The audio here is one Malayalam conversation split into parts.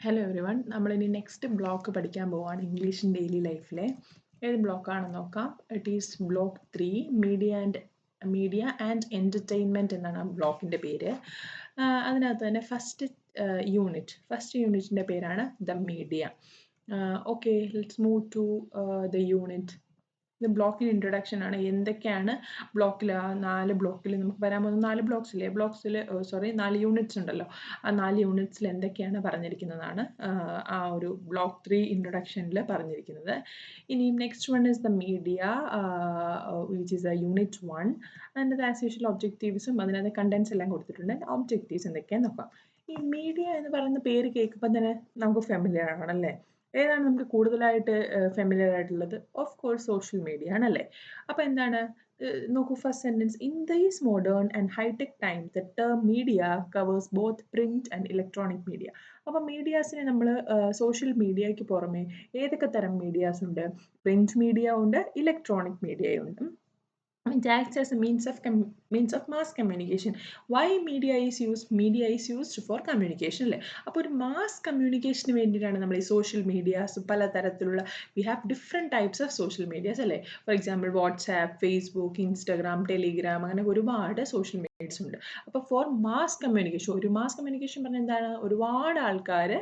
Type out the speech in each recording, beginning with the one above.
ഹലോ എവറി വൺ നമ്മളിനി നെക്സ്റ്റ് ബ്ലോക്ക് പഠിക്കാൻ പോവാണ് ഇംഗ്ലീഷ് ഡെയിലി ലൈഫിലെ ഏത് ബ്ലോക്കാണെന്ന് നോക്കാം. It is block three media and media and entertainment എന്നാണ് ആ ബ്ലോക്കിന്റെ പേര്. അതിനകത്ത് തന്നെ ഫസ്റ്റ് യൂണിറ്റ് ഫസ്റ്റ് യൂണിറ്റിന്റെ പേരാണ് the media okay let's move to the unit ഇത് ബ്ലോക്കിൽ ഇൻട്രൊഡക്ഷൻ ആണ്. എന്തൊക്കെയാണ് ബ്ലോക്കിൽ ആ നാല് ബ്ലോക്കിൽ നമുക്ക് വരാൻ പോകുന്ന നാല് ബ്ലോക്സ് ഇല്ലേ ബ്ലോക്സിൽ സോറി നാല് യൂണിറ്റ്സ് ഉണ്ടല്ലോ. ആ നാല് യൂണിറ്റ്സിൽ എന്തൊക്കെയാണ് പറഞ്ഞിരിക്കുന്നതാണ്? ആ ഒരു ബ്ലോക്ക് ത്രീ ഇൻട്രൊഡക്ഷനിൽ പറഞ്ഞിരിക്കുന്നത്. ഇനി next one is the media which is a unit one അതിന്റെ ആസ് യൂഷ്വൽ ഒബ്ജക്റ്റീവ്സും അതിനകത്ത് കണ്ടൻസ് എല്ലാം കൊടുത്തിട്ടുണ്ട്. ഒബ്ജക്റ്റീവ്സ് എന്തൊക്കെയാണെന്ന് നോക്കാം. ഈ മീഡിയ എന്ന് പറയുന്ന പേര് കേൾക്കുമ്പോൾ തന്നെ നമുക്ക് ഫെമിലിയർ ആണല്ലേ ഏതാണ് നമുക്ക് കൂടുതലായിട്ട് ഫെമിലിയർ ആയിട്ടുള്ളത്? ഓഫ് കോഴ്സ് സോഷ്യൽ മീഡിയ ആണല്ലേ? അപ്പോൾ എന്താണ്? നോക്കൂ first sentence in these modern and hi tech time the term media covers both print and electronic media അപ്പോൾ മീഡിയാസിനെ നമ്മൾ സോഷ്യൽ മീഡിയയ്ക്ക് പുറമെ ഏതൊക്കെ തരം മീഡിയാസ് ഉണ്ട്? പ്രിന്റ് മീഡിയ ഉണ്ട് ഇലക്ട്രോണിക് മീഡിയ ഉണ്ട്. As a means of of of mass communication why media is media media is used for communication അല്ലേ അപ്പോൾ ഒരു മാസ് കമ്മ്യൂണിക്കേഷന് വേണ്ടിയിട്ടാണ് നമ്മൾ ഈ സോഷ്യൽ മീഡിയാസ് പലതരത്തിലുള്ള we have different types of social medias അല്ലേ for example WhatsApp Facebook Instagram Telegram അങ്ങനെ ഒരുപാട് സോഷ്യൽ മീഡിയസ് ഉണ്ട്. അപ്പോൾ ഫോർ മാസ് കമ്മ്യൂണിക്കേഷൻ ഒരു മാസ് കമ്മ്യൂണിക്കേഷൻ പറഞ്ഞാൽ എന്താണ്? ഒരുപാട് ആൾക്കാർ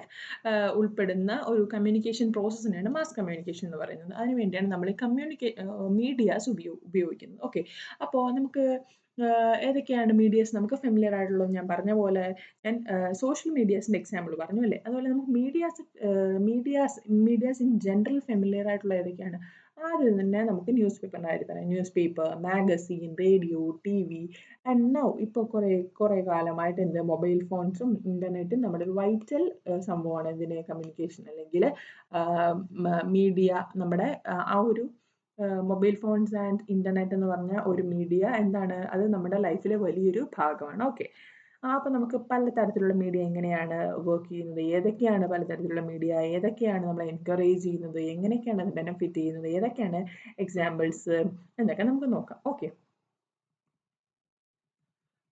ഉൾപ്പെടുന്ന ഒരു കമ്മ്യൂണിക്കേഷൻ പ്രോസസ്സിനാണ് മാസ് കമ്മ്യൂണിക്കേഷൻ എന്ന് പറയുന്നത്. അതിനുവേണ്ടിയാണ് നമ്മൾ കമ്മ്യൂണിക്കേ മീഡിയാസ് ഉപയോ ഉപയോഗിക്കുന്നത്. ഓക്കെ അപ്പോൾ നമുക്ക് ഏതൊക്കെയാണ് മീഡിയസ് നമുക്ക് ഫെമിലിയർ ആയിട്ടുള്ളത് ഞാൻ പറഞ്ഞ പോലെ ഞാൻ സോഷ്യൽ മീഡിയാസിന്റെ എക്സാമ്പിൾ പറഞ്ഞു അല്ലേ? അതുപോലെ നമുക്ക് medias medias medias in general familiar ആയിട്ടുള്ള ഏതൊക്കെയാണ്? ആദ്യം തന്നെ നമുക്ക് ന്യൂസ് പേപ്പറിന്റെ കാര്യം പറയാം. News paper magazine radio T V and now ഇപ്പോൾ കുറേ കുറേ കാലമായിട്ട് എന്ത് മൊബൈൽ ഫോൺസും ഇന്റർനെറ്റും നമ്മുടെ ഒരു വൈറ്റൽ സംഭവമാണ് ഇതിന്റെ കമ്മ്യൂണിക്കേഷൻ അല്ലെങ്കിൽ മീഡിയ നമ്മുടെ ആ ഒരു മൊബൈൽ ഫോൺസ് ആൻഡ് ഇന്റർനെറ്റ് എന്ന് പറഞ്ഞ ഒരു മീഡിയ എന്താണ്? അത് നമ്മുടെ ലൈഫിലെ വലിയൊരു ഭാഗമാണ്. ഓക്കെ അപ്പോൾ നമുക്ക് പലതരത്തിലുള്ള മീഡിയ എങ്ങനെയാണ് വർക്ക് ചെയ്യുന്നത്? ഏതൊക്കെയാണ് പലതരത്തിലുള്ള മീഡിയ ഏതൊക്കെയാണ് നമ്മൾ എൻകറേജ് ചെയ്യുന്നത്? എങ്ങനെയൊക്കെയാണ് അത് ബെനിഫിറ്റ് ചെയ്യുന്നത്? ഏതൊക്കെയാണ് എക്സാമ്പിൾസ് എന്നൊക്കെ നമുക്ക് നോക്കാം. ഓക്കെ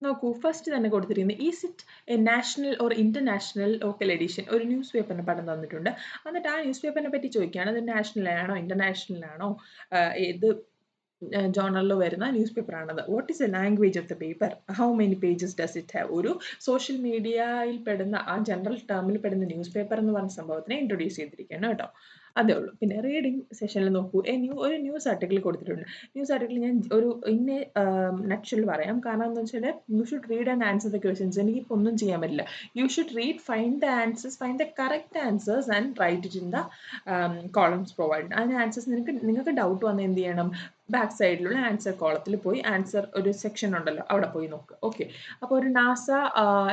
നോക്കൂ ഫസ്റ്റ് തന്നെ കൊടുത്തിരിക്കുന്നത് is it a national or international local edition ഒരു ന്യൂസ് പേപ്പറിന് പടം തന്നിട്ടുണ്ട്. എന്നിട്ട് ആ ന്യൂസ് പേപ്പറിനെ പറ്റി ചോദിക്കുകയാണ് അത് നാഷണൽ ആണോ ഇന്റർനാഷണൽ ആണോ? ഏത് ജോണറിൽ വരുന്ന ന്യൂസ് പേപ്പർ ആണത് what is a language of the paper how many pages does it have ഒരു സോഷ്യൽ മീഡിയയിൽ പെടുന്ന ആ ജനറൽ ടേമിൽ പെടുന്ന ന്യൂസ് പേപ്പർ എന്ന് പറഞ്ഞ സംഭവത്തിനെ ഇൻട്രൊഡ്യൂസ് ചെയ്തിരിക്കുകയാണ് കേട്ടോ. അതേ ഉള്ളൂ. പിന്നെ റീഡിംഗ് സെഷനിൽ നോക്കൂ. ന്യൂ ഒരു ന്യൂസ് ആർട്ടിക്കിൾ കൊടുത്തിട്ടുണ്ട്. ന്യൂസ് ആർട്ടിക്കിൾ ഞാൻ ഒരു ഇന്നേ നക്ഷൽ പറയാം. കാരണം എന്താ വെച്ചാൽ you should read and answer the questions എനിക്കിപ്പോൾ ഒന്നും ചെയ്യാൻ പറ്റില്ല. You should read find the answers find the correct answers and write it in the columns provide അതിന് ആൻസേഴ്സ് നിനക്ക് നിങ്ങൾക്ക് ഡൗട്ട് വന്നാൽ എന്ത് ചെയ്യണം? ബാക്ക് സൈഡിലുള്ള ആൻസർ കോളത്തിൽ പോയി ആൻസർ ഒരു സെക്ഷൻ ഉണ്ടല്ലോ അവിടെ പോയി നോക്കുക ഓക്കെ അപ്പോൾ ഒരു നാസ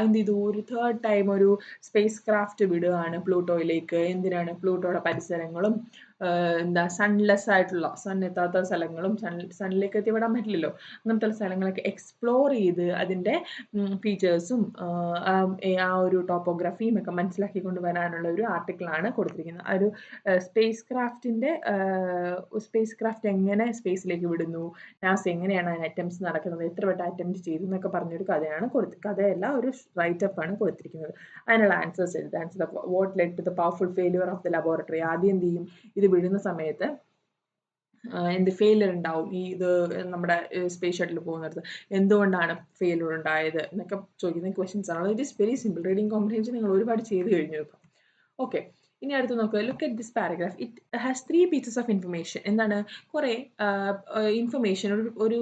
എന്ത് ചെയ്തു? ഒരു തേർഡ് ടൈം ഒരു സ്പേസ് ക്രാഫ്റ്റ് വിടുകയാണ് പ്ലൂട്ടോയിലേക്ക്. എന്തിനാണ്? പ്ലൂട്ടോയുടെ പരിസരങ്ങളും എന്താ സൺലെസ് ആയിട്ടുള്ള സൺ എത്താത്ത സ്ഥലങ്ങളും സൺ സണ്ണിലേക്ക് എത്തിപ്പെടാൻ പറ്റില്ലല്ലോ. അങ്ങനത്തെ സ്ഥലങ്ങളൊക്കെ എക്സ്പ്ലോർ ചെയ്ത് അതിന്റെ ഫീച്ചേഴ്സും ആ ഒരു ടോപ്പോഗ്രഫിയും ഒക്കെ മനസ്സിലാക്കി കൊണ്ടുവരാനുള്ള ഒരു ആർട്ടിക്കിളാണ് കൊടുത്തിരിക്കുന്നത്. ആ ഒരു സ്പേസ് ക്രാഫ്റ്റിന്റെ സ്പേസ് ക്രാഫ്റ്റ് എങ്ങനെ സ്പേസിലേക്ക് വിടുന്നു? നാസ് എങ്ങനെയാണ് അതിന് അറ്റംപ്റ്റ്സ് നടക്കുന്നത്? എത്ര വട്ടം അറ്റംപ്റ്റ് ചെയ്തു എന്നൊക്കെ പറഞ്ഞൊരു കഥയാണ് കൊടുത്ത് കഥയല്ല ഒരു റൈറ്റപ്പ് ആണ് കൊടുത്തിരിക്കുന്നത്. അതിനുള്ള answers എഴുതാൻസ് what led to the powerful failure of the laboratory ആദ്യം എന്ത് ചെയ്യും? ഇത് വിടുന്ന സമയത്ത് എന്ത് ഫെയിലർ ഉണ്ടാവും ഈ ഇത് നമ്മുടെ സ്പേസ് ഷട്ടിൽ പോകുന്നിടത്ത്. എന്തുകൊണ്ടാണ് ഫെയിലർ ഉണ്ടായത് എന്നൊക്കെ ചോദിക്കുന്ന ക്വസ്റ്റ്യൻസ് ആണ്. It is very simple reading comprehension നിങ്ങൾ ഒരുപാട് ചെയ്ത് കഴിഞ്ഞു ഇപ്പം. ഓക്കെ ഇനി അടുത്ത് നോക്കുക look at this paragraph it has three pieces of information എന്താണ്? കുറേ ഇൻഫർമേഷൻ ഒരു ഒരു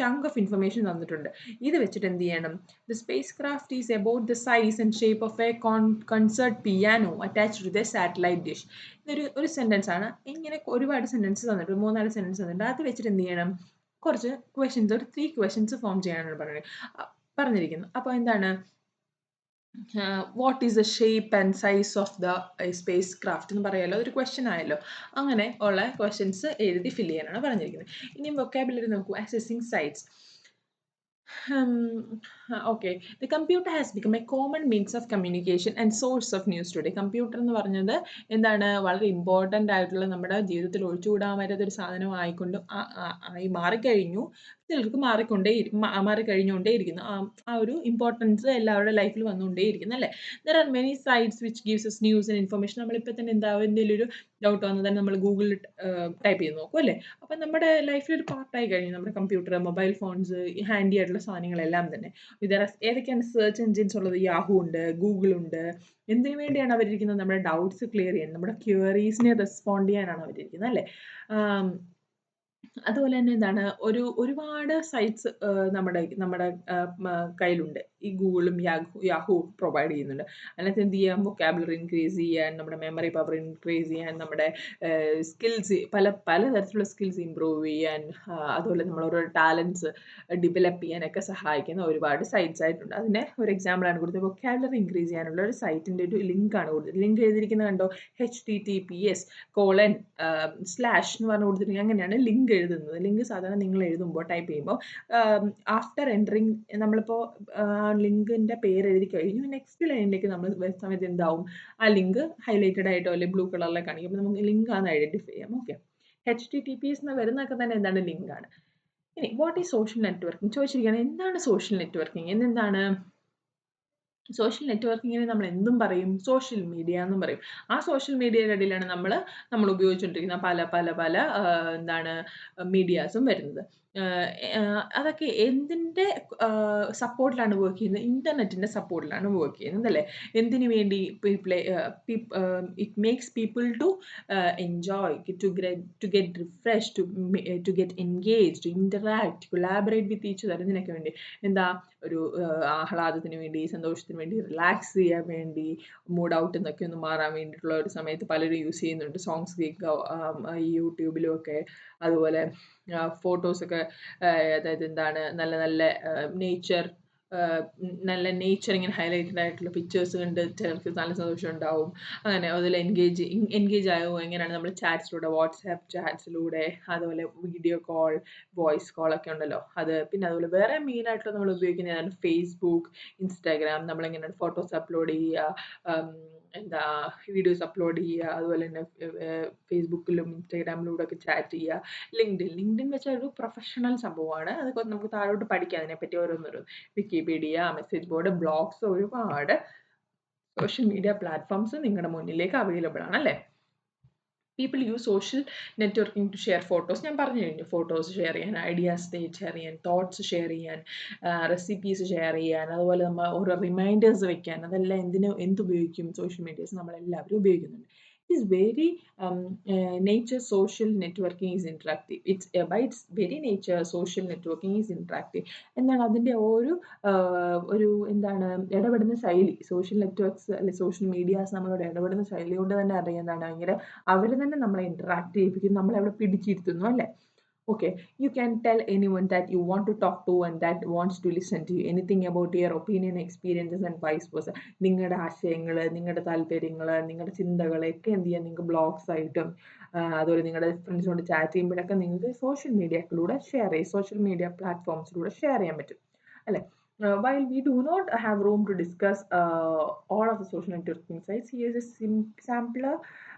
ചങ്ക് ഓഫ് ഇൻഫർമേഷൻ തന്നിട്ടുണ്ട്. ഇത് വെച്ചിട്ട് എന്ത് ചെയ്യണം? The spacecraft is about the size and shape of a cone concert piano attach to the satellite dish ഇതൊരു ഒരു സെന്റൻസ് ആണ്. ഇങ്ങനെ ഒരുപാട് സെന്റൻസ് തന്നിട്ടുണ്ട്. മൂന്നാൽ സെന്റൻസ് തന്നിട്ടുണ്ട്. അത് വെച്ചിട്ട് എന്ത് ചെയ്യണം? കുറച്ച് ക്വസ്റ്റ്യൻസ് ഒരു ത്രീ ക്വസ്റ്റ്യൻസ് ഫോം ചെയ്യാനാണ് പറഞ്ഞത്. പറഞ്ഞിരിക്കുന്നു. അപ്പോൾ എന്താണ്? What is the shape and size of the spacecraft എന്ന് പറയാമല്ലോ ഒരു ക്വസ്റ്റ്യൻ ആയല്ലോ. അങ്ങനെ ഉള്ള ക്വസ്റ്റ്യൻസ് എഴുതി ഫില്ല് ചെയ്യാനാണ് പറഞ്ഞിരിക്കുന്നത്. ഇനി വൊക്കാബുലറി നോക്കൂ accessing sites okay the computer has become a common means of communication and source of news today computer എന്ന് പറഞ്ഞത് എന്താണ്? വളരെ ഇമ്പോർട്ടന്റ് ആയിട്ടുള്ള നമ്മുടെ ജീവിതത്തിൽ ഒഴിച്ചുകൂടാൻ വരാത്തൊരു ഒരു സാധനം ആയിക്കൊണ്ട് ആയി മാറിക്കഴിഞ്ഞു. ചിലർക്ക് മാറിക്കൊണ്ടേ മാറി ഇരിക്കുന്നു. ആ ഒരു ഇമ്പോർട്ടൻസ് എല്ലാവരുടെ ലൈഫിൽ വന്നുകൊണ്ടേയിരിക്കുന്നു അല്ലേ? There are many sites which gives us news and information നമ്മളിപ്പോൾ തന്നെ എന്താ എന്തെങ്കിലും ഒരു ഡൗട്ട് വന്നാൽ തന്നെ നമ്മൾ ഗൂഗിളിൽ ടൈപ്പ് ചെയ്ത് നോക്കും അല്ലേ? അപ്പം നമ്മുടെ ലൈഫിൽ ഒരു പാർട്ടായി കഴിഞ്ഞു. നമ്മുടെ കമ്പ്യൂട്ടർ മൊബൈൽ ഫോൺസ് ഹാൻഡി ആയിട്ടുള്ള സാധനങ്ങളെല്ലാം തന്നെ. ഇതര ഏതൊക്കെയാണ് സെർച്ച് എൻജിൻസ് ഉള്ളത്? യാഹു ഉണ്ട് ഗൂഗിൾ ഉണ്ട്. എന്തിനു വേണ്ടിയാണ് അവരിരിക്കുന്നത്? നമ്മുടെ ഡൗട്ട്സ് ക്ലിയർ ചെയ്യാൻ നമ്മുടെ ക്യൂറീസിനെ റെസ്പോണ്ട് ചെയ്യാനാണ് അവരിരിക്കുന്നത് അല്ലേ? അതുപോലെ തന്നെ എന്താണ് ഒരു ഒരുപാട് സൈറ്റ്സ് നമ്മുടെ നമ്മുടെ കയ്യിലുണ്ട്. ഈ ഗൂഗിളും യാഹു പ്രൊവൈഡ് ചെയ്യുന്നുണ്ട്. അതിനകത്ത് എന്ത് ചെയ്യാം? വൊക്കാബുലറി ഇൻക്രീസ് ചെയ്യാൻ നമ്മുടെ മെമ്മറി പവർ ഇൻക്രീസ് ചെയ്യാൻ നമ്മുടെ സ്കിൽസ് പല പല തരത്തിലുള്ള സ്കിൽസ് ഇമ്പ്രൂവ് ചെയ്യാൻ അതുപോലെ നമ്മൾ ഓരോ ടാലൻസ് ഡെവലപ്പ് ചെയ്യാനൊക്കെ സഹായിക്കുന്ന ഒരുപാട് സൈറ്റ്സ് ആയിട്ടുണ്ട്. അതിന് ഒരു എക്സാമ്പിളാണ് കൊടുത്തത്. വൊക്കാബുലറി ഇൻക്രീസ് ചെയ്യാനുള്ള ഒരു സൈറ്റിന്റെ ഒരു ലിങ്കാണ് കൊടുത്തത്. ലിങ്ക് എഴുതിയിരിക്കുന്നത് കണ്ടോ? H T T P S colon slash എന്ന് പറഞ്ഞു കൊടുത്തിട്ടുണ്ടെങ്കിൽ അങ്ങനെയാണ് ലിങ്ക് എഴുതുന്നത്. ലിങ്ക് സാധാരണ നിങ്ങൾ എഴുതുമ്പോൾ ടൈപ്പ് ചെയ്യുമ്പോൾ ആഫ്റ്റർ എൻട്രിങ് നമ്മളിപ്പോൾ ലിങ്കിന്റെ പേര് എഴുതി കഴിഞ്ഞു. നെക്സ്റ്റ് ലൈനിലേക്ക് നമ്മൾ സമയത്ത് എന്താവും? ആ ലിങ്ക് ഹൈലൈറ്റഡ് ആയിട്ടോ അല്ലെങ്കിൽ ബ്ലൂ കളറിലെ കാണിക്കും. നമുക്ക് ലിങ്ക് ആണ് ഐഡന്റിഫൈ ചെയ്യാം. Okay H T T P S എന്ന് വരുന്നതൊക്കെ തന്നെ എന്താണ് ലിങ്ക് ആണ്. ഇനി വാട്ട് ഈസ് സോഷ്യൽ നെറ്റ്വർക്കിംഗ് ചോദിച്ചിരിക്കുകയാണ് എന്താണ് സോഷ്യൽ നെറ്റ്വർക്കിംഗ് എന്നെന്താണ് സോഷ്യൽ നെറ്റ്വർക്കിങ്ങിനെ നമ്മൾ എന്തും പറയും? സോഷ്യൽ മീഡിയ എന്നും പറയും. ആ സോഷ്യൽ മീഡിയയുടെ ഇടയിലാണ് നമ്മൾ നമ്മൾ ഉപയോഗിച്ചുകൊണ്ടിരിക്കുന്ന പല പല പല എന്താണ് മീഡിയാസും വരുന്നത്. അതൊക്കെ എന്തിന്റെ സപ്പോർട്ടിലാണ് വർക്ക് ചെയ്യുന്നത്? ഇന്റർനെറ്റിന്റെ സപ്പോർട്ടിലാണ് വർക്ക് ചെയ്യുന്നത് അല്ലേ? എന്തിനു വേണ്ടി പീപ്പിളെ it makes people to enjoy to to get refresh to to get engage to interact collaborate with each other ഇതിനൊക്കെ വേണ്ടി. എന്താ? ഒരു ആഹ്ലാദത്തിന് വേണ്ടി സന്തോഷത്തിന് വേണ്ടി റിലാക്സ് ചെയ്യാൻ വേണ്ടി മൂഡ് ഔട്ട് എന്നൊക്കെ ഒന്ന് മാറാൻ വേണ്ടിയിട്ടുള്ള ഒരു സമയത്ത് പലരും യൂസ് ചെയ്യുന്നുണ്ട്. സോങ്സ് കേൾക്കുക യൂട്യൂബിലും ഒക്കെ അതുപോലെ ഫോട്ടോസൊക്കെ അതായത് എന്താണ് നല്ല നല്ല നേച്ചർ നല്ല നേച്ചർ ഇങ്ങനെ ഹൈലൈറ്റഡ് ആയിട്ടുള്ള പിക്ചേഴ്സ് കണ്ട് ചിലർക്ക് നല്ല സന്തോഷം ഉണ്ടാവും. അങ്ങനെ അതിൽ എൻഗേജ് എൻഗേജ് ആകുമോ എങ്ങനെയാണ് നമ്മൾ ചാറ്റ്സിലൂടെ വാട്സാപ്പ് ചാറ്റ്സിലൂടെ അതുപോലെ വീഡിയോ കോൾ വോയിസ് കോൾ ഒക്കെ ഉണ്ടല്ലോ. അത് പിന്നെ അതുപോലെ വേറെ മെയിൻ ആയിട്ട് നമ്മൾ ഉപയോഗിക്കുന്നതാണ് ഫേസ്ബുക്ക് ഇൻസ്റ്റാഗ്രാം നമ്മളെങ്ങനെയാണ് ഫോട്ടോസ് അപ്ലോഡ് ചെയ്യുക എന്താ വീഡിയോസ് അപ്ലോഡ് ചെയ്യുക അതുപോലെ തന്നെ ഫേസ്ബുക്കിലും ഇൻസ്റ്റാഗ്രാമിലൂടെ ഒക്കെ ചാറ്റ് ചെയ്യുക. ലിങ്ക്ഡിൻ ലിങ്ക്ഡിൻ വെച്ചാൽ ഒരു പ്രൊഫഷണൽ സംഭവമാണ്. അതൊക്കെ നമുക്ക് താഴോട്ട് പഠിക്കാം. അതിനെപ്പറ്റി ഓരോന്നോരോന്ന്. വിക്കിപീഡിയ മെസ്സേജ് ബോർഡ് ബ്ലോഗ്സ് ഒരുപാട് സോഷ്യൽ മീഡിയ പ്ലാറ്റ്ഫോംസ് നിങ്ങളുടെ മുന്നിലേക്ക് അവൈലബിൾ ആണ് അല്ലേ? People use social networking to share photos ഞാൻ പറഞ്ഞു കഴിഞ്ഞു ഫോട്ടോസ് ഷെയർ ചെയ്യാൻ ഐഡിയാസ് ഷെയർ ചെയ്യാൻ തോട്ട്സ് ഷെയർ ചെയ്യാൻ റെസിപ്പീസ് ഷെയർ ചെയ്യാൻ അതുപോലെ നമ്മൾ ഓരോ റിമൈൻഡേഴ്സ് വെക്കാൻ അതെല്ലാം എന്തിനു എന്തുപയോഗിക്കും സോഷ്യൽ മീഡിയാസ് നമ്മളെല്ലാവരും ഉപയോഗിക്കുന്നുണ്ട്. Is very um, uh, nature social networking is interactive. It's uh, by its very nature social networking is interactive. എന്താണ് അതിന്റെ ഒരു ഒരു എന്താണ് ഇടപെടുന്ന ശൈലി? സോഷ്യൽ നെറ്റ്വർക്ക്സ് അല്ലെ സോഷ്യൽ മീഡിയാസ് നമ്മളോട് ഇടപെടുന്ന ശൈലി കൊണ്ട് തന്നെ അറിയാം എന്താണ് ഭയങ്കര അവർ തന്നെ നമ്മളെ ഇന്ററാക്ട് ചെയ്യിപ്പിക്കും. നമ്മളെ അവിടെ പിടിച്ചിരുത്തുന്നു അല്ലേ? Okay you can tell anyone that you want to talk to and that wants to listen to you anything about your opinion experiences and vice versa നിങ്ങളുടെ ആശയങ്ങൾ നിങ്ങളുടെ താല്പര്യങ്ങൾ നിങ്ങളുടെ ചിന്തകളൊക്കെ എന്ത് ചെയ്യാം നിങ്ങൾക്ക് ബ്ലോഗ്സ് ആയിട്ടും അതുപോലെ നിങ്ങളുടെ ഫ്രണ്ട്സിനോട് ചാറ്റ് ചെയ്യുമ്പോഴൊക്കെ നിങ്ങൾക്ക് സോഷ്യൽ മീഡിയയിലൂടെ ഷെയർ ചെയ്യും സോഷ്യൽ മീഡിയ പ്ലാറ്റ്ഫോംസിലൂടെ ഷെയർ ചെയ്യാൻ പറ്റും അല്ലേ Uh, while we do not have room to discuss uh, all of the social networking sites, here's a sim- sampler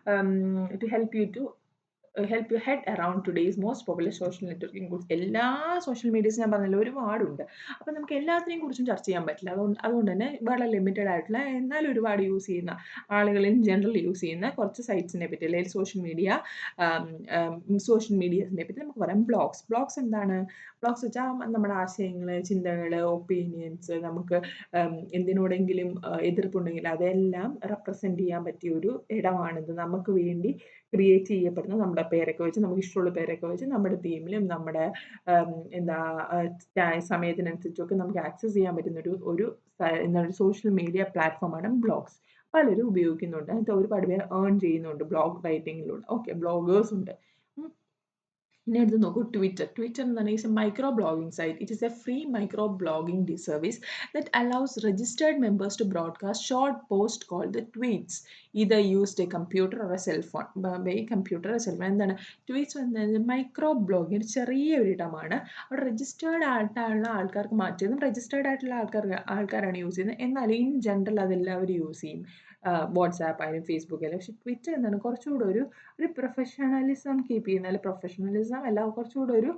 um, to help you to help you head around today's most popular social networking കുറിച്ച് എല്ലാ സോഷ്യൽ മീഡിയസും ഞാൻ പറഞ്ഞല്ലോ ഒരുപാടുണ്ട്. അപ്പോൾ നമുക്ക് എല്ലാത്തിനെയും കുറിച്ചും ചർച്ച ചെയ്യാൻ പറ്റില്ല. അതുകൊണ്ട് അതുകൊണ്ട് തന്നെ വളരെ ലിമിറ്റഡ് ആയിട്ടുള്ള എന്നാൽ ഒരുപാട് യൂസ് ചെയ്യുന്ന ആളുകൾ ഇൻ ജനറൽ യൂസ് ചെയ്യുന്ന കുറച്ച് സൈറ്റ്സിനെ പറ്റി അല്ലെങ്കിൽ സോഷ്യൽ മീഡിയ സോഷ്യൽ മീഡിയസിനെ പറ്റി നമുക്ക് പറയാം. ബ്ലോഗ്സ് ബ്ലോഗ്സ് എന്താണ്? ബ്ലോഗ്സ് വെച്ചാൽ നമ്മുടെ ആശയങ്ങൾ ചിന്തകൾ ഒപ്പീനിയൻസ് നമുക്ക് എന്തിനോടെങ്കിലും എതിർപ്പുണ്ടെങ്കിൽ അതെല്ലാം റെപ്രസെന്റ് ചെയ്യാൻ പറ്റിയ ഒരു ഇടമാണിത്. നമുക്ക് വേണ്ടി ക്രിയേറ്റ് ചെയ്യപ്പെടുന്നത് നമ്മുടെ പേരൊക്കെ വെച്ച് നമുക്ക് ഇഷ്ടമുള്ള പേരൊക്കെ വെച്ച് നമ്മുടെ തീമിലും നമ്മുടെ എന്താ സമയത്തിനനുസരിച്ചൊക്കെ നമുക്ക് ആക്സസ് ചെയ്യാൻ പറ്റുന്ന ഒരു ഒരു എന്താണ് സോഷ്യൽ മീഡിയ പ്ലാറ്റ്ഫോമാണ് ബ്ലോഗ്സ് പലരും ഉപയോഗിക്കുന്നുണ്ട്. അതിനകത്ത് ഒരുപാട് പേർ ഏൺ ചെയ്യുന്നുണ്ട്. ബ്ലോഗ് റൈറ്റിങ്ങിലൂടെ ഓക്കെ ബ്ലോഗേഴ്സ് ഉണ്ട്. ഇനി അടുത്ത് നോക്കൂ ട്വിറ്റർ ട്വിറ്റർ എന്ന് പറഞ്ഞാൽ is a micro blogging site it is a free micro blogging the service that allows registered members to broadcast short post call the tweets it used a computer or a cellphone by computer cellphone എന്താണ്? ട്വീറ്റ്സ് വന്നത് മൈക്രോ ബ്ലോഗിങ് ചെറിയ ഒരു ഇടമാണ്. അവിടെ രജിസ്റ്റേർഡ് ആയിട്ടുള്ള ആൾക്കാർക്ക് മാറ്റിയതും. രജിസ്റ്റേർഡ് ആയിട്ടുള്ള ആൾക്കാർ ആൾക്കാരാണ് യൂസ് ചെയ്യുന്നത്. എന്നാൽ ഇൻ ജനറൽ അതെല്ലാവരും യൂസ് ചെയ്യും. വാട്സാപ്പ് ആയാലും ഫേസ്ബുക്ക് ആയാലും പക്ഷെ ട്വിറ്റർ എന്താണ് കുറച്ചുകൂടെ ഒരു ഒരു പ്രൊഫഷണലിസം കീപ്പ് ചെയ്യുന്ന അല്ലെങ്കിൽ പ്രൊഫഷണലിസം അല്ല കുറച്ചുകൂടെ ഒരു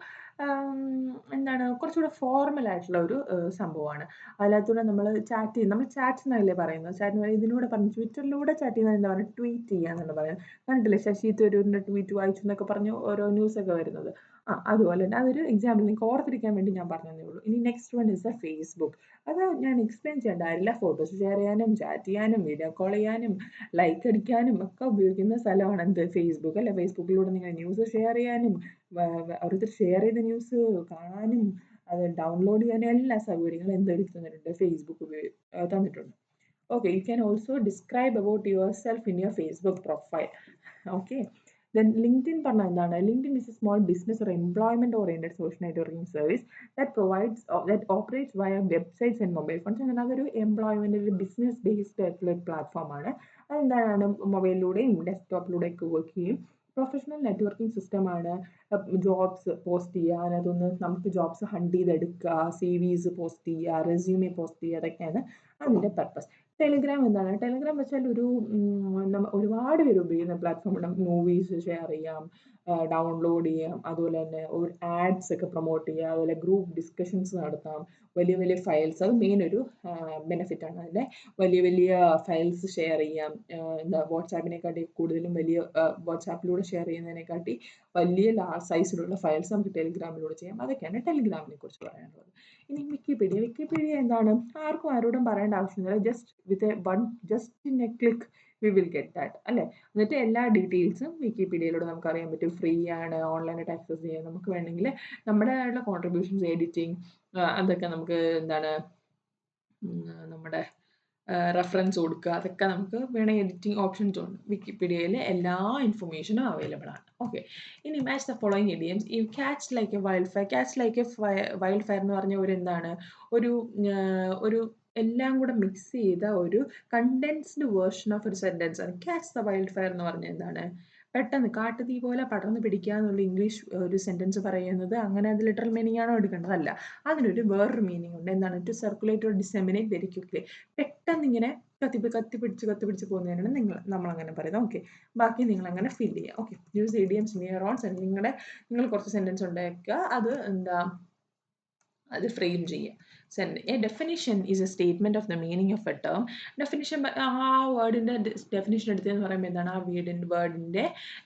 എന്താണ് കുറച്ചുകൂടെ ഫോർമൽ ആയിട്ടുള്ള ഒരു സംഭവമാണ്. അതിനകത്തൂടെ നമ്മൾ ചാറ്റ് ചെയ്യും. നമ്മൾ ചാറ്റ് എന്നല്ലേ പറയുന്നത്? ചാറ്റ് ഇതിലൂടെ പറഞ്ഞു ട്വിറ്ററിലൂടെ ചാറ്റ് ചെയ്യുന്നത് എന്താ പറയുക ട്വീറ്റ് ചെയ്യുക ചെയ്യാന്നാണ് പറയുന്നത്. കണ്ടില്ലേ ശശി തരൂരിന്റെ ട്വീറ്റ് വായിച്ചു എന്നൊക്കെ പറഞ്ഞു ഓരോ ന്യൂസൊക്കെ വരുന്നത്. ആ അതുപോലെ തന്നെ അതൊരു എക്സാമ്പിൾ നിങ്ങൾക്ക് ഓർത്തിരിക്കാൻ വേണ്ടി ഞാൻ പറഞ്ഞതേ ഉള്ളൂ. ഇനി next one is a Facebook അത് ഞാൻ എക്സ്പ്ലെയിൻ ചെയ്യേണ്ട എല്ലാ ഫോട്ടോസ് ഷെയർ ചെയ്യാനും ചാറ്റ് ചെയ്യാനും വീഡിയോ കോൾ ചെയ്യാനും ലൈക്ക് അടിക്കാനും ഒക്കെ ഉപയോഗിക്കുന്ന സ്ഥലമാണ് എന്ത്? ഫേസ്ബുക്ക് അല്ലെ? ഫേസ്ബുക്കിലൂടെ നിങ്ങൾ ന്യൂസ് ഷെയർ ചെയ്യാനും ഓരോരുത്തർ ഷെയർ ചെയ്ത ന്യൂസ് കാണാനും അത് ഡൗൺലോഡ് ചെയ്യാനും എല്ലാ സൗകര്യങ്ങളും എന്തെടുത്ത് തന്നിട്ടുണ്ട്? ഫേസ്ബുക്ക് ഉപയോഗി തന്നിട്ടുണ്ട്. Okay you can also describe about yourself in your Facebook profile okay? Then linkedin പറഞ്ഞ എന്താണ്? LinkedIn is a small business or employment oriented social networking service that provides that that operates websites and mobile phones അങ്ങനെ അതൊരു എംപ്ലോയ്മെന്റ് ഒരു ബിസിനസ് ബേസ്ഡ് ആയിട്ടുള്ള ഒരു പ്ലാറ്റ്ഫോം ആണ് അതെന്താണ് മൊബൈലിലൂടെയും ഡെസ്ക്ടോപ്പിലൂടെ ഒക്കെ വർക്ക് ചെയ്യും. പ്രൊഫഷണൽ നെറ്റ്വർക്കിംഗ് സിസ്റ്റമാണ് ജോബ്സ് പോസ്റ്റ് ചെയ്യുക. അതൊന്ന് നമുക്ക് ജോബ്സ് ഹണ്ട് ചെയ്തെടുക്കുക. സി വിസ് പോസ്റ്റ് ചെയ്യുക. റെസ്യൂമെ പോസ്റ്റ് ചെയ്യുക. അതൊക്കെയാണ് അതിന്റെ പർപ്പസ് ടെലിഗ്രാം എന്താണ്? ടെലിഗ്രാം വെച്ചാൽ ഒരു ഒരുപാട് പേര് ഉപയോഗിക്കുന്ന പ്ലാറ്റ്ഫോമാണ് മൂവീസ് ഷെയർ ചെയ്യാം. ഡൗൺലോഡ് ചെയ്യാം. അതുപോലെ തന്നെ ഒരു ആഡ്സ് ഒക്കെ പ്രൊമോട്ട് ചെയ്യാം. അതുപോലെ ഗ്രൂപ്പ് ഡിസ്കഷൻസ് നടത്താം. വലിയ വലിയ ഫയൽസ് അത് മെയിൻ ഒരു ബെനിഫിറ്റ് ആണ്. അതിന്റെ വലിയ വലിയ ഫയൽസ് ഷെയർ ചെയ്യാം. എന്താ വാട്സാപ്പിനെക്കാട്ടി കൂടുതലും വലിയ വാട്സാപ്പിലൂടെ ഷെയർ ചെയ്യുന്നതിനെക്കാട്ടി വലിയ ലാർജ് സൈസിലുള്ള ഫയൽസ് നമുക്ക് ടെലിഗ്രാമിലൂടെ ചെയ്യാം. അതൊക്കെയാണ് ടെലിഗ്രാമിനെ കുറിച്ച് പറയാനുള്ളത്. ഇനി വിക്കിപീഡിയ വിക്കിപീഡിയ എന്താണ്? ആർക്കും ആരോടും പറയേണ്ട ആവശ്യമില്ല. Just with a one just in a click we will get that അല്ലേ? എന്നിട്ട് എല്ലാ ഡീറ്റെയിൽസും വിക്കിപീഡിയയിലൂടെ നമുക്ക് അറിയാൻ പറ്റും. ഫ്രീ ആണ് ഓൺലൈനായിട്ട് ആക്സസ് ചെയ്യാം നമുക്ക് വേണമെങ്കിൽ നമ്മുടേതായിട്ടുള്ള കോൺട്രിബ്യൂഷൻസ് എഡിറ്റിംഗ് അതൊക്കെ നമുക്ക് എന്താണ് നമ്മുടെ റെഫറൻസ് കൊടുക്കുക. അതൊക്കെ നമുക്ക് വേണമെങ്കിൽ എഡിറ്റിംഗ് ഓപ്ഷൻസ് ഉണ്ട്. വിക്കിപീഡിയയിൽ എല്ലാ ഇൻഫർമേഷനും അവൈലബിൾ ആണ്. ഓക്കെ ഇനി മാച്ച് ദ ഫോളോയിങ് ഇഡിയംസ് ഈ catch like a wildfire catch like a wildfire എന്ന് പറഞ്ഞ ഒരു എന്താണ്? ഒരു ഒരു എല്ലാം കൂടെ മിക്സ് ചെയ്ത ഒരു കണ്ടൻസ്ഡ് വേർഷൻ ഓഫ് ഒരു സെന്റൻസ് ആണ്. ക്യാച്ച് ദ വൈൽഡ് ഫയർ എന്ന് പറഞ്ഞ എന്താണ്? പെട്ടെന്ന് കാട്ടുതീ പോലെ പടർന്ന് പിടിക്കുക എന്നുള്ള ഇംഗ്ലീഷ് ഒരു സെന്റൻസ് പറയുന്നത് അങ്ങനെ അത് ലിറ്ററൽ മീനിങ് ആണോ എടുക്കേണ്ടതല്ല. അതിനൊരു വേറൊരു മീനിങ് ഉണ്ട്. എന്താണ്? To circulate or disseminate very quickly പെട്ടെന്ന് ഇങ്ങനെ കത്തി കത്തി പിടിച്ച് കത്തി പിടിച്ച് പോകുന്നതിനാണ് നിങ്ങൾ നമ്മൾ അങ്ങനെ പറയുന്നത്. ഓക്കെ ബാക്കി നിങ്ങൾ അങ്ങനെ ഫിൽ ചെയ്യുക okay use idioms near on നിങ്ങളുടെ നിങ്ങൾ കുറച്ച് സെന്റൻസ് ഉണ്ടാക്കുക. അത് എന്താ? അത് ഫ്രെയിം ചെയ്യുക. Then a definition is a statement of the meaning of a term definition ആ വേർഡിന്റെ ഡെഫിനിഷൻ എടുത്തതെന്ന് പറയുമ്പോൾ എന്താണ്? ആ വീടിന്റെ വേർഡിന്റെ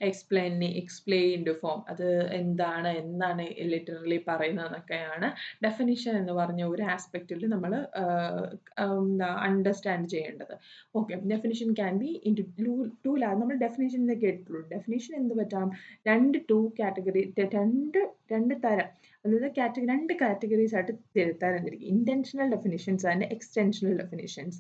എക്സ്പ്ലെയിൻ എക്സ്പ്ലെയിൻഡ് ഫോം അത് എന്താണ് എന്താണ് ലിറ്ററലി പറയുന്നതെന്നൊക്കെയാണ് ഡെഫിനിഷൻ എന്ന് പറഞ്ഞ ഒരു ആസ്പെക്റ്റിൽ നമ്മൾ അണ്ടർസ്റ്റാൻഡ് ചെയ്യേണ്ടത്. Okay definition can be in two two ലാ നമ്മൾ ഡെഫിനിഷൻ കേട്ടിട്ടുള്ളൂ. ഡെഫിനിഷൻ എന്ത് പറ്റാം? രണ്ട് ടു കാറ്റഗറി രണ്ട് രണ്ട് തരം. അതായത് കാറ്റഗറി രണ്ട് കാറ്റഗറീസ് ആയിട്ട് തിരുത്താറുണ്ടിരിക്കും intentional definitions and extensional definitions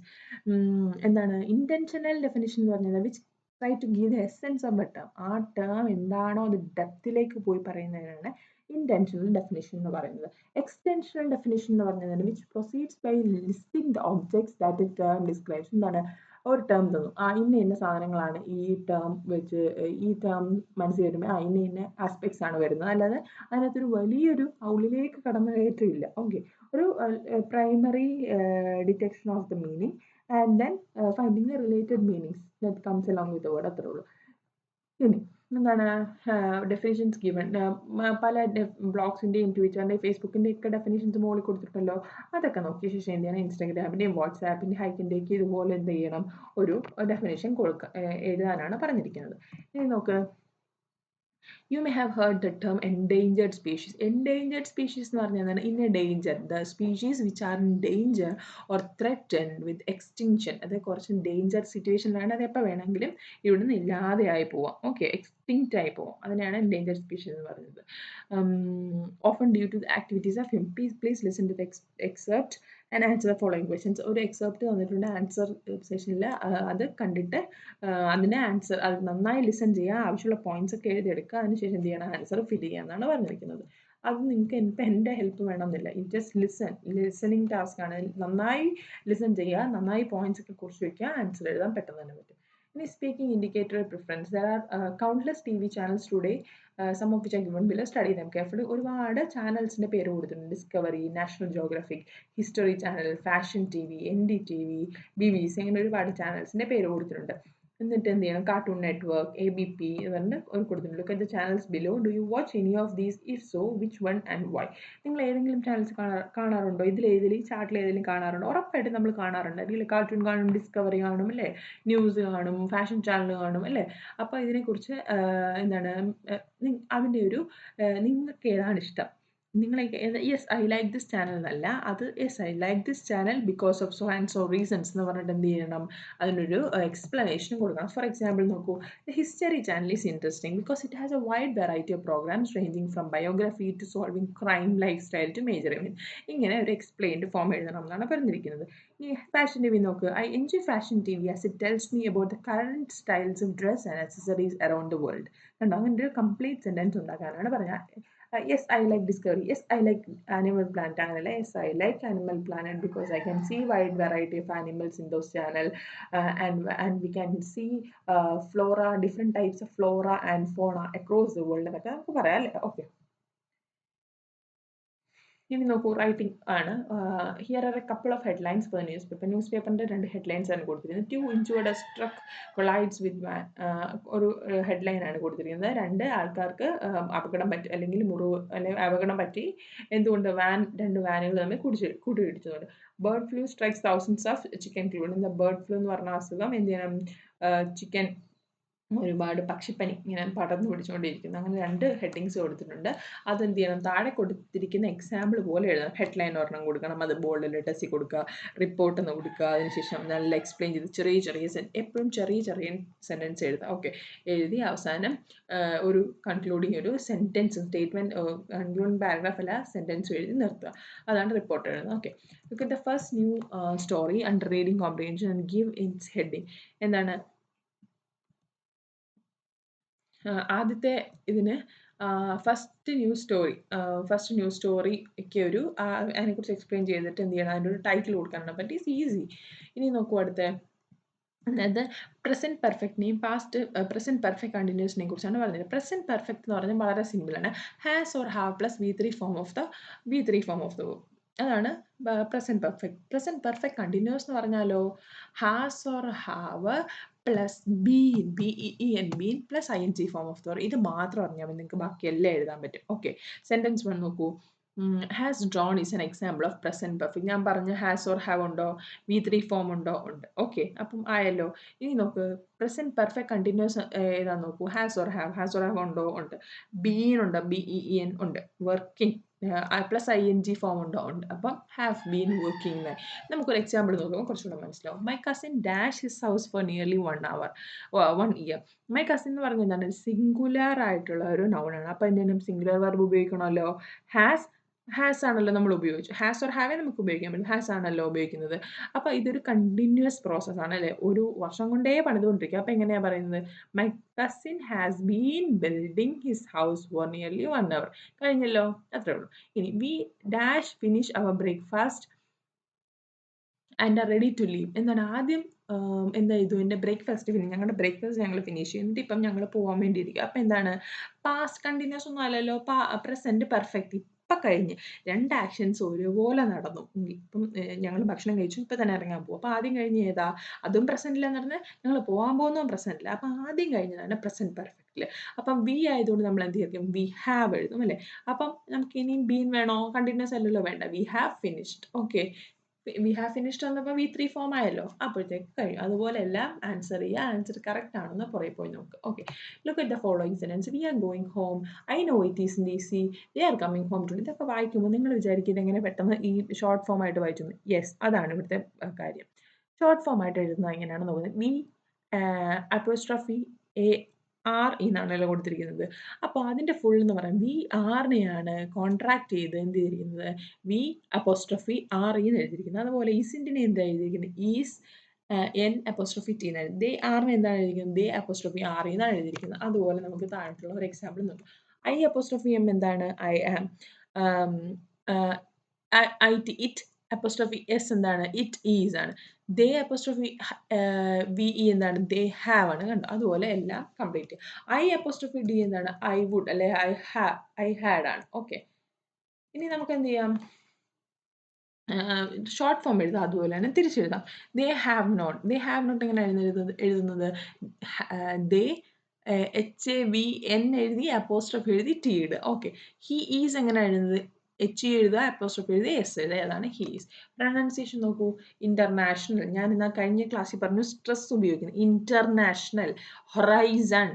എന്താണ്? ഇന്റൻഷണൽ ഡെഫിനിഷൻ എന്ന് പറഞ്ഞാൽ which try to give the essence of a term ആ ടേം എന്താണോ അത് ഡെപ്തിലേക്ക് പോയി പറയുന്നതിനാണ് ഇന്റൻഷണൽ ഡെഫിനിഷൻ എന്ന് പറയുന്നത്. എക്സ്റ്റൻഷണൽ ഡെഫിനിഷൻ എന്ന് പറഞ്ഞാൽ which proceeds by listing the objects that term describes എന്താണ്? ഒരു ടേം തന്നു. ആ ഇന്ന ഇന്ന സാധനങ്ങളാണ് ഈ ടേം വെച്ച് ഈ ടേം മനസ്സിൽ വരുമ്പോൾ ആ ഇന്ന ഇന്ന ആസ്പെക്ട്സ് ആണ് വരുന്നത്. അല്ലാതെ അതിനകത്തൊരു വലിയൊരു ഉള്ളിലേക്ക് കടന്നു കയറ്റമില്ല ഓക്കെ ഒരു primary detection of the meaning and then finding the related meanings that comes along with word അത്രേ ഉള്ളൂ. ഇനി എന്താണ് ഡെഫിനിഷൻസ് ഗിവൺ പല ബ്ലോഗ്സിന്റെയും ട്വിറ്ററിന്റെയും ഫേസ്ബുക്കിന്റെ ഒക്കെ ഡെഫിനിഷൻസ് മുകളിൽ കൊടുത്തിട്ടുണ്ടല്ലോ. അതൊക്കെ നോക്കിയ ശേഷം എന്ത് ചെയ്യണം? ഇൻസ്റ്റാഗ്രാമിന്റെയും വാട്സാപ്പിന്റെ ഹൈക്കിന്റെയൊക്കെ ഇതുപോലെ എന്ത് ചെയ്യണം? ഒരു ഡെഫിനേഷൻ കൊടുക്കുക എഴുതാനാണ് പറഞ്ഞിരിക്കുന്നത്. ഇനി നോക്ക്. You may have heard the term endangered species endangered species എന്ന് പറഞ്ഞാൽ എന്താണ്? In a danger the species which are in danger or threaten with extinction അത് കുറച്ച് ഡേഞ്ചർ സിറ്റുവേഷനിലാണ് അത് എപ്പോൾ വേണമെങ്കിലും ഇവിടുന്ന് ഇല്ലാതെയായി പോവാം. ഓക്കെ എക്സ്റ്റിങ്റ്റ് ആയി പോവാം. അതിനാണ് എൻഡേഞ്ചർ സ്പീഷീസ് എന്ന് പറയുന്നത്. Often due to the activities of him please please listen to the except and answer the following questions ഒരു എക്സെപ്റ്റ് തന്നിട്ടുണ്ട്. ആൻസർ സെഷനിൽ അത് കണ്ടിട്ട് അതിനെ ആൻസർ അത് നന്നായി ലിസൺ ചെയ്യുക. ആവശ്യമുള്ള പോയിന്റ്സ് ഒക്കെ എഴുതിയെടുക്കുക. അതിനുശേഷം എന്ത് ചെയ്യണം? ആൻസർ ഫിൽ ചെയ്യുക എന്നാണ് പറഞ്ഞിരിക്കുന്നത്. അത് നിങ്ങൾക്ക് ഇപ്പം എന്റെ ഹെൽപ്പ് വേണമെന്നില്ല. It just listen listening task ആണ്. നന്നായി ലിസൺ ചെയ്യുക നന്നായി പോയിന്റ്സ് ഒക്കെ കുറിച്ച് വയ്ക്കുക ആൻസർ എഴുതാൻ പെട്ടെന്ന് തന്നെ പറ്റും. ഇനി speaking indicator preference there are countless T V channels today some of which given below study them carefully ഒരുപാട് ചാനൽസിന്റെ പേര് കൊടുത്തിട്ടുണ്ട്. Discovery National Geographic History channel Fashion T V N D T V B B C അങ്ങനെ ഒരുപാട് ചാനൽസിന്റെ പേര് കൊടുത്തിട്ടുണ്ട്. എന്നിട്ട് എന്ത് ചെയ്യണം? Cartoon Network A B P എന്ന് പറഞ്ഞിട്ട് ഒരു കൊടുത്തിട്ടുണ്ട്. Look at the channels below do you watch any of these if so which one and why നിങ്ങൾ ഏതെങ്കിലും ചാനൽസ് കാണാ കാണാറുണ്ടോ? ഏതിൽ ചാർട്ടിൽ ഏതെങ്കിലും കാണാറുണ്ടോ? ഉറപ്പായിട്ട് നമ്മൾ കാണാറുണ്ട്. അല്ലെങ്കിൽ കാർട്ടൂൺ കാണും ഡിസ്കവറി കാണും അല്ലേ? ന്യൂസ് കാണും ഫാഷൻ ചാനൽ കാണും അല്ലേ? അപ്പോൾ ഇതിനെക്കുറിച്ച് എന്താണ് അതിന്റെ ഒരു നിങ്ങൾക്ക് ഏതാണ് ഇഷ്ടം? നിങ്ങൾ yes I like this channel എന്നല്ല. അത് yes I like this channel because of so and so reasons എന്ന് പറഞ്ഞിട്ട് എന്ത് ചെയ്യണം? അതിനൊരു എക്സ്പ്ലനേഷൻ കൊടുക്കണം. ഫോർ എക്സാമ്പിൾ നോക്കൂ. The History channel is interesting because it has a wide variety of programmes ranging from biography to solving crime lifestyle to major even ഇങ്ങനെ ഒരു എക്സ്പ്ലെയിൻഡ് ഫോം എഴുതണം എന്നാണ് പറഞ്ഞിരിക്കുന്നത്. ഈ ഫാഷൻ ടി വി നോക്ക്. I enjoy Fashion T V as it tells me about the current styles of dress and accessories around the world കണ്ടോ? അങ്ങനെ ഒരു കംപ്ലീറ്റ് സെന്റൻസ് ഉണ്ടാക്കാനാണ് പറഞ്ഞത്. Yes i like discovery yes i like animal planet channel yes i like animal planet because i can see wide variety of animals in those channel uh, and and we can see uh, flora different types of flora and fauna across the world എന്നൊക്കെ നമുക്ക് പറയാം അല്ലേ ഓക്കെ ഇനി നോക്കൂ റൈറ്റിംഗ് ആണ്. Here are a couple of headlines for newspaper news പേപ്പറിന്റെ രണ്ട് ഹെഡ്ലൈൻസ് ആണ് കൊടുത്തിരിക്കുന്നത്. Two injured struck collides with van ഒരു ഹെഡ്ലൈൻ ആണ് കൊടുത്തിരിക്കുന്നത്. രണ്ട് ആൾക്കാർക്ക് അപകടം പറ്റി അല്ലെങ്കിൽ മുറിവ് അല്ലെങ്കിൽ അപകടം പറ്റി എന്തുകൊണ്ട് വാൻ രണ്ട് വാനുകൾ തമ്മിൽ കുടിച്ച് കൂട്ടിയിടിച്ചതുകൊണ്ട് bird flu strikes thousands of chicken culled എന്താ ബേർഡ് ഫ്ലൂ എന്ന് പറഞ്ഞ അസുഖം എന്ത് ചെയ്യണം? ചിക്കൻ ഒരുപാട് പക്ഷിപ്പനി ഇങ്ങനെ പടർന്നു പിടിച്ചുകൊണ്ടിരിക്കുന്നു. അങ്ങനെ രണ്ട് ഹെഡിങ്സ് കൊടുത്തിട്ടുണ്ട്. അതെന്ത് ചെയ്യണം? താഴെ കൊടുത്തിരിക്കുന്ന എക്സാമ്പിൾ പോലെ എഴുതണം. ഹെഡ്ലൈൻ ഒരെണ്ണം കൊടുക്കണം. അത് ബോൾഡിൽ ടെസ്റ്റ് കൊടുക്കുക. റിപ്പോർട്ട് ഒന്ന് കൊടുക്കുക. അതിനുശേഷം നല്ല എക്സ്പ്ലെയിൻ ചെയ്ത് ചെറിയ ചെറിയ എപ്പോഴും ചെറിയ ചെറിയ സെന്റൻസ് എഴുതുക. ഓക്കെ എഴുതി അവസാനം ഒരു കൺക്ലൂഡിങ് ഒരു സെന്റൻസ് സ്റ്റേറ്റ്മെന്റ് കൺക്ലൂഡിങ് പാരഗ്രാഫ് അല്ല സെന്റൻസ് എഴുതി നിർത്തുക. അതാണ് റിപ്പോർട്ട് എഴുതുന്നത്. Okay look the first new story under reading comprehension and give its heading എന്താണ്? ആദ്യത്തെ ഇതിന് first news story first news സ്റ്റോറിക്ക് ഒരു അതിനെക്കുറിച്ച് എക്സ്പ്ലെയിൻ ചെയ്തിട്ട് എന്ത് ചെയ്യണം അതിന്റെ ഒരു ടൈറ്റിൽ കൊടുക്കാനാണ് ബട്ട് ഈസ് ഈസി ഇനി നോക്കൂ അടുത്ത. അതായത് പ്രസന്റ് പെർഫെക്റ്റിനെയും പാസ്റ്റ് പ്രസന്റ് പെർഫെക്റ്റ് കണ്ടിന്യൂസിനെയും കുറിച്ചാണ് പറഞ്ഞത്. പ്രസന്റ് പെർഫെക്റ്റ് എന്ന് പറഞ്ഞാൽ വളരെ സിമ്പിളാണ് has or have plus V three form of the V three form of the അതാണ് present perfect present perfect continuous എന്ന് പറഞ്ഞാലോ? Has or have plus been B E N been plus I N G form of the ഇത് മാത്രം അറിഞ്ഞാൽ മതി. നിങ്ങൾക്ക് ബാക്കി എല്ലാം എഴുതാൻ പറ്റും. ഓക്കെ സെന്റൻസ് വൺ നോക്കൂ. Has drone is an example of present perfect ഞാൻ പറഞ്ഞ ഹാസ് ഓർ ഹാവ് ഉണ്ടോ? വി ത്രീ ഫോം ഉണ്ടോ? ഉണ്ട്. ഓക്കെ അപ്പം ആയല്ലോ. ഇനി നോക്ക്. പ്രസന്റ് പെർഫെക്റ്റ് കണ്ടിന്യൂസ് ഏതാ നോക്കൂ? Has or have has or have ഉണ്ടോ? ഉണ്ട്. ബീൻ ഉണ്ട് ബി ഇ എൻ ഉണ്ട്. Working plus I N G form ഉണ്ടോ ഉണ്ട് അപ്പം ഹാവ് ബീൻ വർക്കിംഗ് നമുക്കൊരു എക്സാമ്പിൾ നോക്കുമ്പോൾ കുറച്ചുകൂടെ മനസ്സിലാവും. My cousin dash his house for nearly one hour one year my cousin എന്ന് പറഞ്ഞാൽ എന്താണ്? സിംഗുലർ ആയിട്ടുള്ള ഒരു നൗണാണ് അപ്പോൾ എന്തെങ്കിലും സിംഗുലർ വെർബ് ഉപയോഗിക്കണമല്ലോ. ഹാസ് ഹാസ് ആണല്ലോ നമ്മൾ ഉപയോഗിച്ചു. ഹാസ് ഓർ ഹാവേ നമുക്ക് ഉപയോഗിക്കാൻ പറ്റും. ഹാസ് ആണല്ലോ ഉപയോഗിക്കുന്നത്. അപ്പോൾ ഇതൊരു കണ്ടിന്യൂസ് പ്രോസസ് ആണ് അല്ലേ? ഒരു വർഷം കൊണ്ടേ പണിതുകൊണ്ടിരിക്കുക അപ്പോൾ എങ്ങനെയാണ് പറയുന്നത്? My cousin has been building his house for nearly one hour കഴിഞ്ഞല്ലോ? അത്രേ ഉള്ളൂ. ഇനി we dash finish our breakfast and are ready to leave എന്താണ്? ആദ്യം എന്താ ചെയ്തു എന്റെ ബ്രേക്ക്ഫാസ്റ്റ് ഫിനിഷ് ഞങ്ങളുടെ ബ്രേക്ക്ഫാസ്റ്റ് ഞങ്ങൾ ഫിനിഷ് ചെയ്യും ഇപ്പം ഞങ്ങൾ പോകാൻ വേണ്ടിയിരിക്കുക. അപ്പം എന്താണ്? പാസ്റ്റ് കണ്ടിന്യൂസ് ഒന്നും അല്ലല്ലോ. പാ പ്രസന്റ് പെർഫെക്റ്റ് ഇപ്പം കഴിഞ്ഞ് രണ്ട് ആക്ഷൻസ് ഒരുപോലെ നടന്നു. ഇപ്പം ഞങ്ങൾ ഭക്ഷണം കഴിച്ചു ഇപ്പം തന്നെ ഇറങ്ങാൻ പോകും അപ്പോൾ ആദ്യം കഴിഞ്ഞ് ഏതാ? അതും പ്രസന്റിലെന്ന് പറഞ്ഞാൽ ഞങ്ങൾ പോകാൻ പോകുന്നതും പ്രസന്റില്ല അപ്പം ആദ്യം കഴിഞ്ഞതാണ് പ്രസന്റ് പെർഫെക്റ്റിൽ അപ്പം ബി ആയതുകൊണ്ട് നമ്മൾ എന്ത് ചെയ്യും? വി ഹാവ് എഴുതും അല്ലേ? അപ്പം നമുക്ക് ഇനിയും ബീൻ വേണോ? കണ്ടിന്യൂസ് അല്ലല്ലോ വേണ്ട? We have finished okay we have finished വന്നപ്പോൾ വി ത്രീ ഫോം ആയല്ലോ അപ്പോഴത്തേക്ക് കഴിയും. അതുപോലെ എല്ലാം ആൻസർ ചെയ്യുക. ആൻസർ കറക്റ്റ് ആണെന്ന് പുറകെ പോയി നോക്കുക okay look at the following sentence we are going home I know it is in easy they are coming home to ഇതൊക്കെ വായിക്കുമ്പോൾ നിങ്ങൾ വിചാരിക്കുന്നത് എങ്ങനെ പെട്ടെന്ന് ഈ ഷോർട്ട് ഫോം ആയിട്ട് വായിച്ചു. യെസ് അതാണ് ഇവിടുത്തെ കാര്യം. ഷോർട്ട് ഫോം ആയിട്ട് എഴുതുന്നത് എങ്ങനെയാണ് നോക്കുന്നത്. വി അപ്പോസ്ട്രഫി എ ആർ എന്നാണല്ലോ കൊടുത്തിരിക്കുന്നത്. അപ്പോൾ അതിന്റെ ഫുൾ എന്ന് പറയാം. വി ആറിനെയാണ് കോൺട്രാക്ട് ചെയ്ത് എന്ത് ചെയ്തിരിക്കുന്നത്? വി അപ്പോസ്ട്രഫി ആർ എന്ന് എഴുതിയിരിക്കുന്നത്. അതുപോലെ ഈസിന്റെ എന്താ എഴുതിയിരിക്കുന്നത്? ഈസ് എൻ അപ്പോസ്ട്രഫി ടി എന്നാണ് ദേ ആറിന് എന്താണ് എഴുതിയിരിക്കുന്നത്? ദേ അപ്പോസ്ട്രഫി ആർ എന്നാണ് എഴുതിയിരിക്കുന്നത്. അതുപോലെ നമുക്ക് താഴത്തുള്ള ഒരു എക്സാമ്പിൾ നോക്കാം. ഐ അപ്പോസ്ട്രഫി എം എന്താണ്? I am I T it apostrophe S എന്താണ്? ഇറ്റ് ഈസ് ആണ്. ദേ അപ്പോസ്ട്രോഫി വി ഇ എന്താണ്? ദേ ഹാവ് ആണ്. കണ്ടോ? അതുപോലെ എല്ലാം കംപ്ലീറ്റ് ഐ അപ്പോസ്ട്രോഫി ഡി എന്താണ്? ഐ വുഡ് അല്ലെ? ഐ ഹാവ് ഐ ഹാഡ് ആണ്. ഓക്കെ ഇനി നമുക്ക് എന്ത് ചെയ്യാം? ഷോർട്ട് ഫോം എഴുതാം. അതുപോലെ തന്നെ തിരിച്ചെഴുതാം. They have not they have not എങ്ങനെയാണ് എഴുതുന്നത്? എഴുതുന്നത് they H A V N എഴുതി അപ്പോസ്ട്രോഫി എഴുതി ടി ഇടുക ഓക്കെ ഹി ഈസ് എങ്ങനെ എഴുതുന്നത്? എച്ച് എഴുതുക അപ്പോസ്ട്രോഫ് എഴുതി എസ് എഴുതുക ഏതാണ് ഹീസ് പ്രൊണൗൺസിയേഷൻ നോക്കൂ ഇന്റർനാഷണൽ ഞാൻ ഇന്ന് കഴിഞ്ഞ ക്ലാസ്സിൽ പറഞ്ഞു സ്ട്രെസ് ഉപയോഗിക്കുന്നത് ഇന്റർനാഷണൽ ഹൊറൈസൺ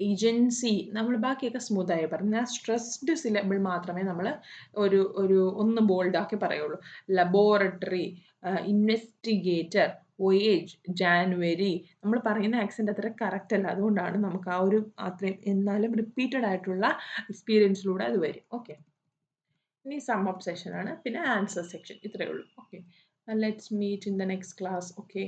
ഏജൻസി നമ്മൾ ബാക്കിയൊക്കെ സ്മൂത്തായി പറഞ്ഞു. ഞാൻ സ്ട്രെസ്ഡ് സിലബിൾ മാത്രമേ നമ്മൾ ഒരു ഒരു ഒന്ന് ബോൾഡാക്കി പറയുള്ളൂ. ലബോറട്ടറി ഇൻവെസ്റ്റിഗേറ്റർ വോയേജ് ജാനുവരി നമ്മൾ പറയുന്ന ആക്സെന്റ് അത്ര കറക്റ്റ് അല്ല. അതുകൊണ്ടാണ് നമുക്ക് ആ ഒരു അത്രയും എന്നാലും റിപ്പീറ്റഡ് ആയിട്ടുള്ള എക്സ്പീരിയൻസിലൂടെ അത് വരും. ഓക്കെ ഇനി സം അപ്പ് സെഷൻ ആണ്. പിന്നെ ആൻസർ സെക്ഷൻ ഇത്രയേ ഉള്ളൂ. Okay let's meet in the next class okay